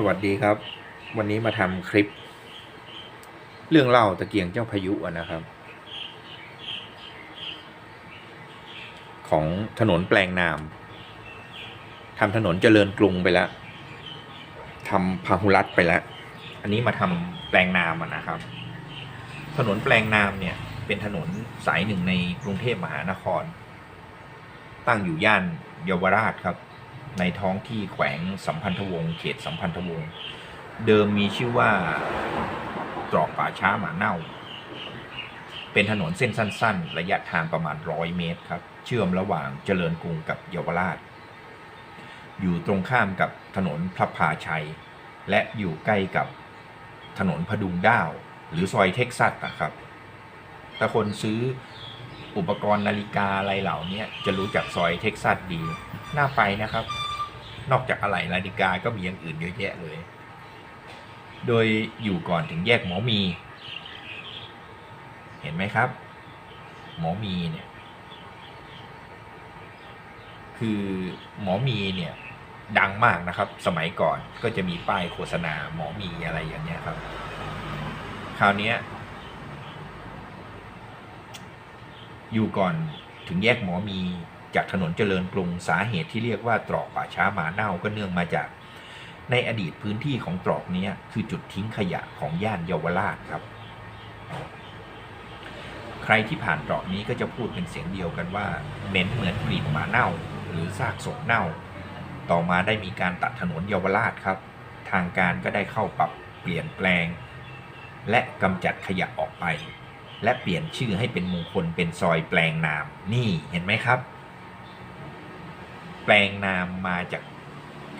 สวัสดีครับ วันนี้มาทำคลิป เรื่องเล่าตะเกียงเจ้าพายุนะครับ ของถนนแปลงนามทำถนนเจริญกรุงไปแล้วทำพาหุรัตไปแล้ว อันนี้มาทำแปลงนามนะครับ ถนนแปลงนามเนี่ย เป็นถนนสายหนึ่งในกรุงเทพมหานคร ตั้งอยู่ย่านเยาวราชครับ ในท้องที่แขวงสัมพันธวงศ์เขตสัมพันธวงศ์เดิมมีชื่อว่าตรอกป่าช้าหมาเน่า เป็นถนนเส้นสั้น ๆ ระยะทางประมาณร้อยเมตรครับ เชื่อมระหว่างเจริญกรุงกับเยาวราช อยู่ตรงข้ามกับถนนพระพาชัย และอยู่ใกล้กับถนนพดุงด้าว หรือซอยเท็กซัสนะครับถ้าคนซื้ออุปกรณ์นาฬิกาอะไรเหล่านี้จะรู้จักซอยเท็กซัสดี น่าไปนะครับ นอกจากอะไหล่นาฬิกาก็มีอย่างอื่นเยอะแยะเลย โดยอยู่ก่อนถึงแยกหมอมี เห็นไหมครับ หมอมีเนี่ยคือหมอมีเนี่ยดังมากนะครับ สมัยก่อนก็จะมีป้ายโฆษณาหมอมีอะไรอย่างเงี้ยครับ คราวนี้อยู่ก่อนถึงแยกหมอมี จากถนนเจริญกรุงสาเหตุที่เรียกว่าตรอกป่าช้าหมาเน่าก็เนื่องมาจาก ในอดีตพื้นที่ของตรอกนี้คือจุดทิ้งขยะของย่านเยาวราชครับ ใครที่ผ่านตรอกนี้ก็จะพูดเป็นเสียงเดียวกันว่าเหม็นเหมือนกลิ่นหมาเน่า หรือซากศพเน่า ต่อมาได้มีการตัดถนนเยาวราชครับ ทางการก็ได้เข้าปรับเปลี่ยนแปลง และกำจัดขยะออกไปและเปลี่ยนชื่อให้เป็นมงคลเป็นซอยแปลงนาม นี่เห็นไหมครับ แปลงนามมาจาก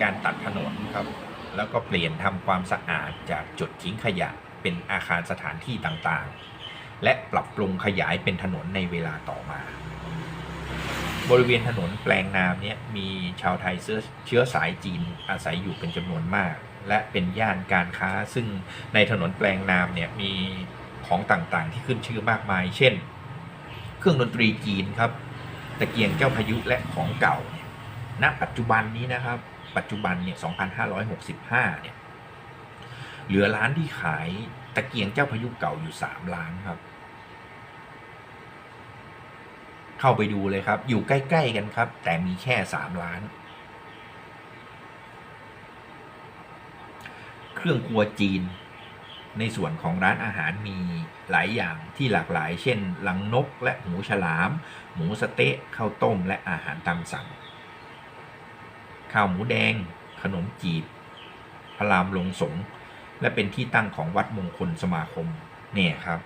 การตัดถนนครับ แล้วก็เปลี่ยนทำความสะอาดจากจุดทิ้งขยะเป็นอาคารสถานที่ต่างๆ และปรับปรุงขยายเป็นถนนในเวลาต่อมา บริเวณถนนแปลงนามนี่ยมีชาวไทยเชื้อเชื้อสายจีนอาศัยอยู่เป็นจำนวนมาก และเป็นย่านการค้า ซึ่งในถนนแปลงนามเนี่ยมีของต่างๆ ที่ขึ้นชื่อมากมาย เช่น เครื่องดนตรีจีนครับตะเกียงเจ้าพายุและของเก่า ณปัจจุบันนี้นะครับ ปัจจุบันเนี่ย 2565 เนี่ย เหลือร้านที่ขายตะเกียงเจ้าพายุเก่าอยู่ 3 ร้านครับ เข้าไปดูเลยครับ อยู่ใกล้ ๆ กันครับ แต่มีแค่ 3 ร้าน เครื่องครัวจีน ในส่วนของร้านอาหารมีหลายอย่างที่หลากหลาย เช่น ลังนกและหมูฉลาม หมูสเต๊ะข้าวต้มและอาหารตามสั่ง ข้าวหมูแดง ขนมจีบพระรามลงสงฆ์และเป็นที่ตั้งของวัดมงคลสมาคมเนี่ยครับ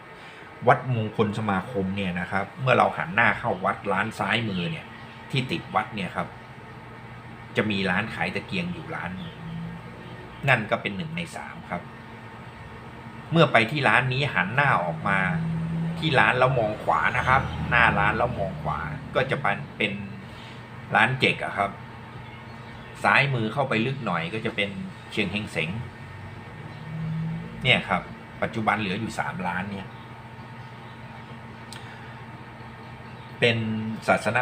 วัดมงคลสมาคมเนี่ยนะครับ เมื่อเราหันหน้าเข้าวัดร้านซ้ายมือเนี่ย ที่ติดวัดเนี่ยครับ จะมีร้านขายตะเกียงอยู่ร้านนั่นก็เป็นหนึ่งในสามครับ เมื่อไปที่ร้านนี้หันหน้าออกมาที่ร้านแล้วมองขวานะครับ หน้าร้านแล้วมองขวาก็จะเป็นเป็นร้านเจกอะครับ ซ้ายมือเข้าไปลึกหน่อยก็จะเป็นเชียงเฮงเสงเนี่ยครับ ปัจจุบันเหลืออยู่สามร้านเนี่ย เป็นศาสน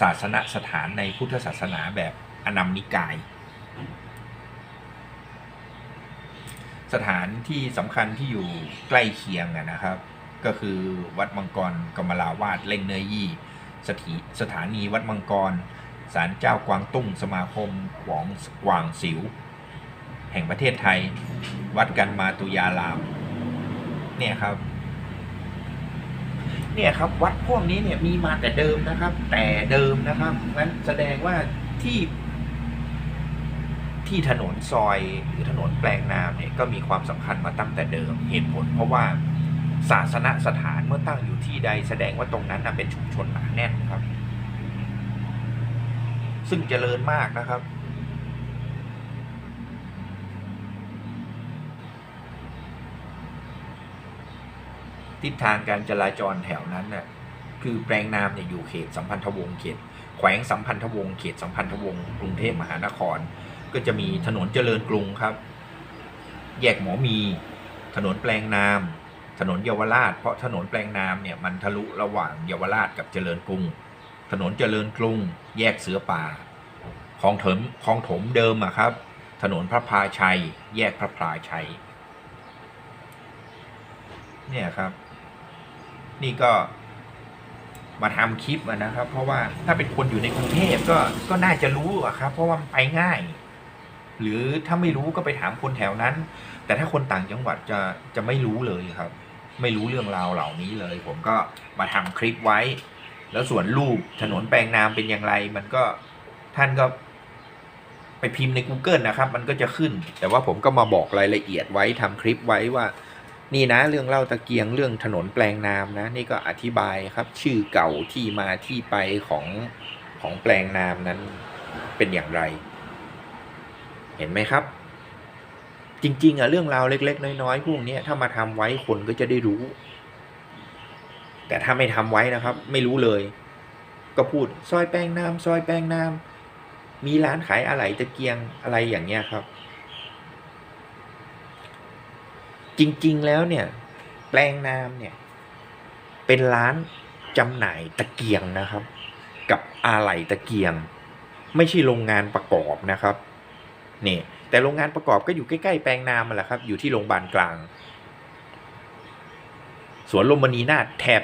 ศาสนสถานในพุทธศาสนาแบบอนัมนิกาย สถานที่สำคัญที่อยู่ใกล้เคียงนะครับ ก็คือวัดมังกรกมลาวาดเล่งเนยยี่สถีสถานีวัดมังกร ศาลเจ้ากวางตุ้งสมาคมหวองกวางสิว แห่งประเทศไทย วัดกันมาตุยาราม เนี่ยครับ เนี่ยครับวัดพวกนี้เนี่ยมีมาแต่เดิมนะครับ แต่เดิมนะครับนั้นแสดงว่าที่ที่ถนนซอยหรือถนนแปลงน้ำเนี่ยก็มีความสำคัญมาตั้งแต่เดิมเหตุผล เพราะว่าศาสนสถานเมื่อตั้งอยู่ที่ใดแสดงว่าตรงนั้นเป็นชุมชนหนาแน่นครับ ซึ่งเจริญมากนะครับ ทิศทางการจราจรแถวนั้นน่ะคือแปลงนามเนี่ยอยู่เขตสัมพันธวงศ์เขต แขวงสัมพันธวงศ์เขตสัมพันธวงศ์กรุงเทพมหานคร ก็จะมีถนนเจริญกรุงครับ แยกหมอมี ถนนแปลงนาม ถนนเยาวราช เพราะถนนแปลงนามเนี่ยมันทะลุระหว่างเยาวราชกับเจริญกรุง ถนนเจริญกรุง แยกเสือป่าคลองเถมคลองถมเดิมอะครับ ถนนพระพาชัย แยกพระพาชัย เนี่ยครับ นี่ก็มาทำคลิปนะครับ เพราะว่าถ้าเป็นคนอยู่ในกรุงเทพก็ก็น่าจะรู้อะครับ เพราะว่าไปง่าย หรือถ้าไม่รู้ก็ไปถามคนแถวนั้น แต่ถ้าคนต่างจังหวัดจะจะไม่รู้เลยครับ ไม่รู้เรื่องราวเหล่านี้เลย ผมก็มาทำคลิปไว้ แล้วส่วนรูปถนนแปลงนามเป็นอย่างไร มันก็ท่านก็ไปพิมพ์ใน Google นะครับ มันก็จะขึ้น แต่ว่าผมก็มาบอกรายละเอียดไว้ทำคลิปไว้ว่า นี่นะเรื่องเล่าตะเกียงเรื่องถนนแปลงนามนะ นี่ก็อธิบายครับ ชื่อเก่าที่มาที่ไปของของแปลงนามนั้นเป็นอย่างไร เห็นไหมครับ จริง ๆอะเรื่องราวเล็ก ๆ น้อย ๆ พวกนี้ถ้ามาทำไว้คนก็จะได้รู้ แต่ถ้าไม่ทำไว้นะครับ ไม่รู้เลย ก็พูดซอยแป้งน้ำซอยแป้งน้ำมีร้านขายอะไหล่ตะเกียงอะไรอย่างเงี้ยครับ จริงๆแล้วเนี่ย แปลงน้ำเนี่ย เป็นร้านจำหน่ายตะเกียงนะครับ กับอะไหล่ตะเกียง ไม่ใช่โรงงานประกอบนะครับนี่แต่โรงงานประกอบก็อยู่ใกล้ๆแปลงนามันแหละครับ อยู่ที่โรงพยาบาลกลาง สวนลมมณีนาถแถบ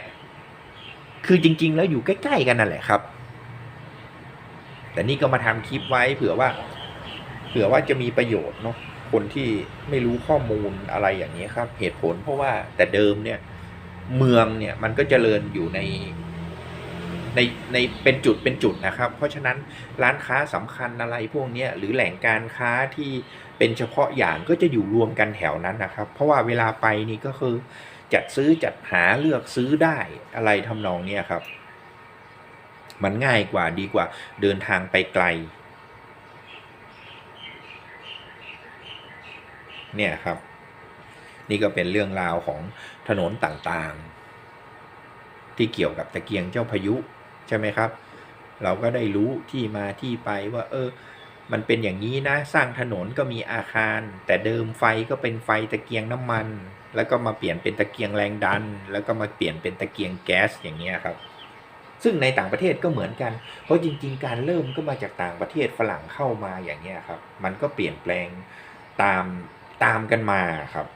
คือจริง ๆ แล้วอยู่ใกล้ ๆ กันนั่นแหละครับ แต่นี่ก็มาทำคลิปไว้เผื่อว่า เผื่อว่าจะมีประโยชน์เนาะคนที่ไม่รู้ข้อมูลอะไรอย่างนี้ครับ เหตุผลเพราะว่าแต่เดิมเนี่ย เมืองเนี่ยมันก็เจริญอยู่ในในในเป็นจุดเป็นจุดนะครับ เพราะฉะนั้นร้านค้าสำคัญอะไรพวกนี้หรือแหล่งการค้าที่เป็นเฉพาะอย่างก็จะอยู่รวมกันแถวนั้นนะครับ เพราะว่าเวลาไปนี่ก็คือ จัดซื้อจัดหาเลือกซื้อได้อะไรทำนองนี้ครับ มันง่ายกว่าดีกว่าเดินทางไปไกล เนี่ยครับ นี่ก็เป็นเรื่องราวของถนนต่างๆ ที่เกี่ยวกับตะเกียงเจ้าพายุใช่ไหมครับ เราก็ได้รู้ที่มาที่ไปว่า เออ มันเป็นอย่างนี้นะ สร้างถนนก็มีอาคาร แต่เดิมไฟก็เป็นไฟตะเกียงน้ำมัน แล้วก็มาเปลี่ยนเป็นตะเกียงแรงดัน แล้วก็มาเปลี่ยนเป็นตะเกียงแก๊สอย่างเงี้ยครับ ซึ่งในต่างประเทศก็เหมือนกัน เพราะจริง ๆ การเริ่มก็มาจากต่างประเทศฝรั่งเข้ามาอย่างเงี้ยครับ มันก็เปลี่ยนแปลงตามตามกันมาครับ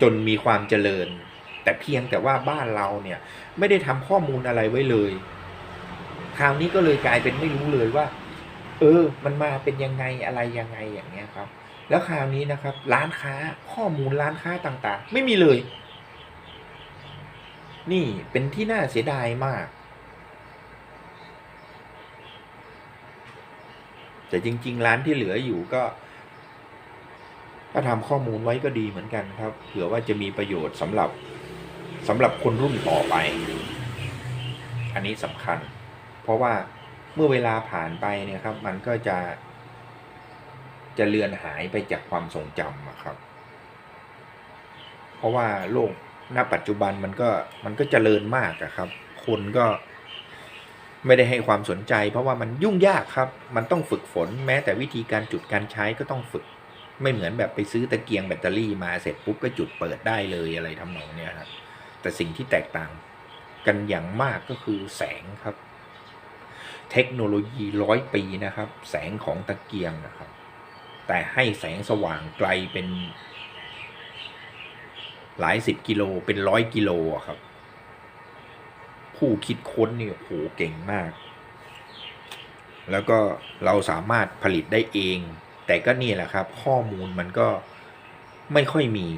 จนมีความเจริญ แต่เพียงแต่ว่าบ้านเราเนี่ยไม่ได้ทำข้อมูลอะไรไว้เลย คราวนี้ก็เลยกลายเป็นไม่รู้เลยว่า เออ มันมาเป็นยังไงอะไรยังไงอย่างเงี้ยครับ แล้วคราวนี้นะครับ ร้านค้าข้อมูลร้านค้าต่างๆ ไม่มีเลย นี่เป็นที่น่าเสียดายมาก แต่จริง ๆ ร้านที่เหลืออยู่ก็ถ้าทำข้อมูลไว้ก็ดีเหมือนกันครับ เผื่อว่าจะมีประโยชน์สำหรับสำหรับคนรุ่นต่อไป อันนี้สำคัญ เพราะว่าเมื่อเวลาผ่านไปเนี่ยครับ มันก็จะ จะเลือนหายไปจากความทรงจำครับ เพราะว่าโลกณปัจจุบันมันก็มันก็เจริญมากอะครับ คนก็ไม่ได้ให้ความสนใจ เพราะว่ามันยุ่งยากครับ มันต้องฝึกฝนแม้แต่วิธีการจุดการใช้ก็ต้องฝึก ไม่เหมือนแบบไปซื้อตะเกียงแบตเตอรี่มาเสร็จปุ๊บก็จุดเปิดได้เลยอะไรทำนองเนี้ยครับแต่สิ่งที่แตกต่างกันอย่างมากก็คือแสงครับ เทคโนโลยีร้อยปีนะครับ แสงของตะเกียงนะครับ แต่ให้แสงสว่างไกลเป็น หลายสิบกิโลเป็นร้อยกิโลครับ ผู้คิดค้นนี่โอ้โหเก่งมาก แล้วก็เราสามารถผลิตได้เอง แต่ก็นี่แหละครับ ข้อมูลมันก็ไม่ค่อยมี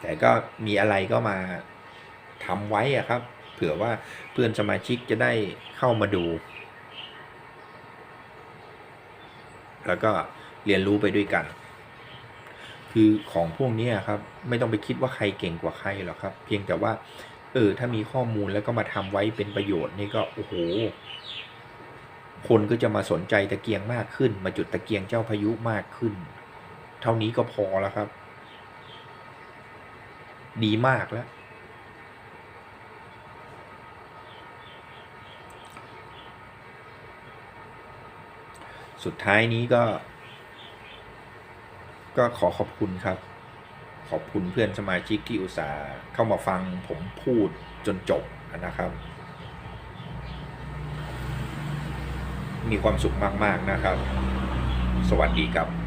แต่ก็มีอะไรก็มาทำไว้อะครับ เผื่อว่าเพื่อนสมาชิกจะได้เข้ามาดู แล้วก็เรียนรู้ไปด้วยกัน คือของพวกนี้ครับ ไม่ต้องไปคิดว่าใครเก่งกว่าใครหรอกครับ เพียงแต่ว่า เออ ถ้ามีข้อมูลแล้วก็มาทำไว้เป็นประโยชน์นี่ก็โอ้โหคนก็จะมาสนใจตะเกียงมากขึ้น มาจุดตะเกียงเจ้าพายุมากขึ้น เท่านี้ก็พอแล้วครับ ดีมากแล้ว สุดท้ายนี้ก็ ก็ขอขอบคุณครับ ขอบคุณเพื่อนสมาชิกที่อุตส่าห์เข้ามาฟังผมพูดจนจบนะครับ มีความสุขมาก ๆ นะครับ สวัสดีครับ